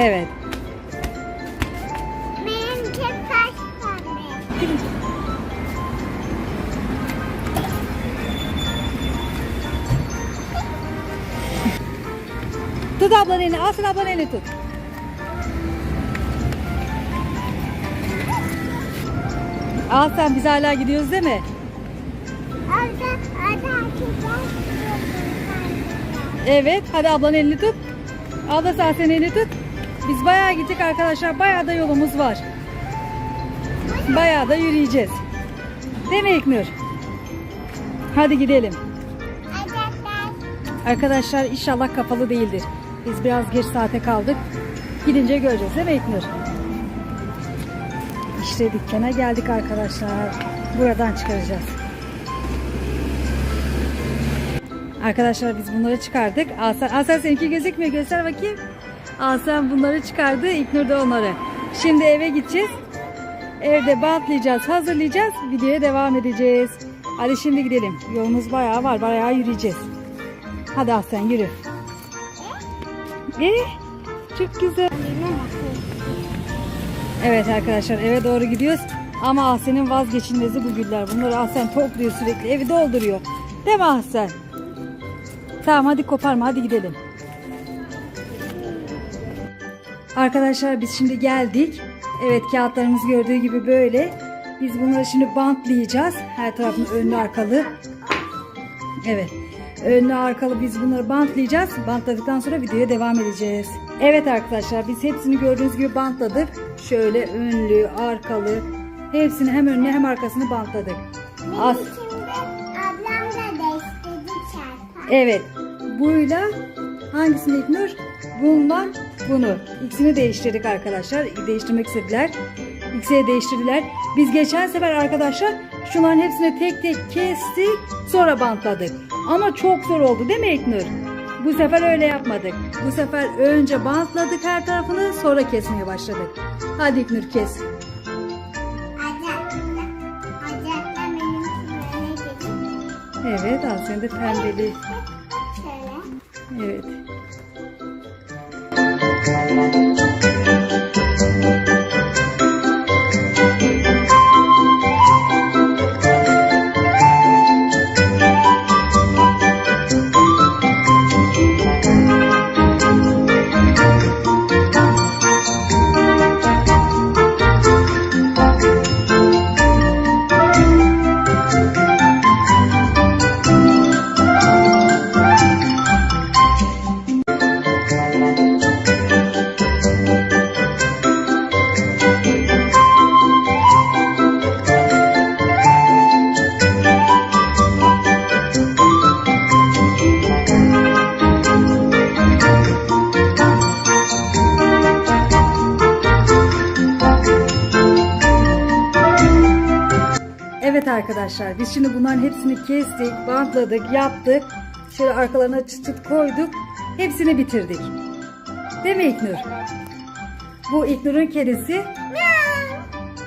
Evet. Benimki kaç tane? Tut ablanın elini. Asıl ablanın elini tut. Al sen biz hala gidiyoruz değil mi? Orada, orada erkekler Evet. Hadi ablanın elini tut. Abla sen senin elini tut. Biz bayağı gittik arkadaşlar. Bayağı da yolumuz var. Bayağı da yürüyeceğiz. Değil mi İknur? Hadi gidelim. Arkadaşlar inşallah kapalı değildir. Biz biraz geç saate kaldık. Gidince göreceğiz değil mi İknur? İşte dükkana geldik arkadaşlar. Buradan çıkaracağız. Arkadaşlar biz bunları çıkardık. Aslan, Aslan seninki gözükmüyor. Göster bakayım. Aslan bunları çıkardı. İknur da onları. Şimdi eve gideceğiz. Evde bantlayacağız, hazırlayacağız. Videoya devam edeceğiz. Hadi şimdi gidelim. Yolumuz bayağı var. Bayağı yürüyeceğiz. Hadi Aslan yürü. Eh, çok güzel. Evet arkadaşlar eve doğru gidiyoruz. Ama Ahsen'in vazgeçilmezi bu güller. Bunları Ahsen topluyor sürekli. Evi dolduruyor. Değil mi Ahsen? Tamam hadi koparma hadi gidelim. Arkadaşlar biz şimdi geldik. Evet kağıtlarımız gördüğü gibi böyle. Biz bunları şimdi bantlayacağız. Her tarafını önlü arkalı. Evet. Önlü arkalı biz bunları bantlayacağız. Bantladıktan sonra videoya devam edeceğiz. Evet arkadaşlar biz hepsini gördüğünüz gibi bantladık. Şöyle önlü, arkalı. Hepsini hem önlü hem arkasını bantladık. As evet. Buyla hangisini İknur? Bundan bunu. İkisini değiştirdik arkadaşlar. Değiştirmek istediler. İkisini değiştirdiler. Biz geçen sefer arkadaşlar şunların hepsini tek tek kestik. Sonra bantladık. Ama çok zor oldu değil mi İknur? Bu sefer öyle yapmadık. Bu sefer önce bantladık her tarafını sonra kesmeye başladık. Hadi İknur kes. Evet Aslen de pembeli. Evet. どんどんどんどんどん」Evet arkadaşlar biz şimdi bunların hepsini kestik, bantladık, yaptık. Şöyle arkalarına çıt çıt koyduk. Hepsini bitirdik. Değil mi İknur? Bu İknur'un kedisi.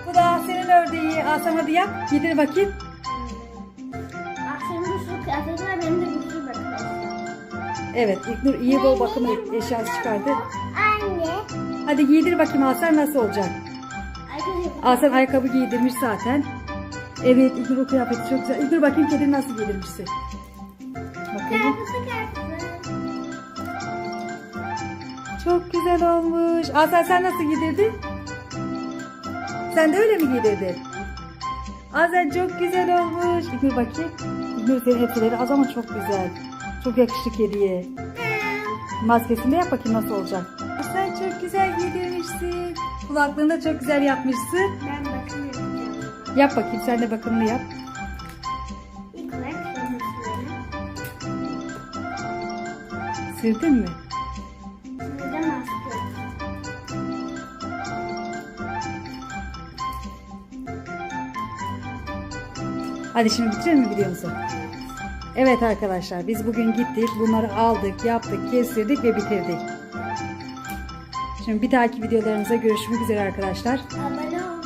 Bu da senin ördeği. Asam hadi yap. Giydir bakayım. Akşamın şu kıyafeti var benim de bir sürü bakım Evet İknur iyi bol bakım eşyası çıkardı. Anne. Hadi giydir bakayım Hasan nasıl olacak? Hasan ayakkabı giydirmiş zaten. Evet İknur o kıyafeti çok güzel. İknur bakayım kedi nasıl giydirmişsin. Çok güzel olmuş. Hasan sen nasıl giydirdin? Sen de öyle mi giydirdin? Hasan çok güzel olmuş. İknur bakayım. İknur senin elbiseleri az ama çok güzel. Çok yakıştı kediye. Maskesini de yap bakayım nasıl olacak. Sen çok güzel giydirmişsin. Kulaklığını da çok güzel yapmışsın. Ben. Yap bakayım sen de bakımını yap. İlk olarak? Burada maske. Hadi şimdi bitirelim mi videomuzu? Evet arkadaşlar biz bugün gittik bunları aldık yaptık kestirdik ve bitirdik. Şimdi bir dahaki videolarımıza görüşmek üzere arkadaşlar. Abone olmayı,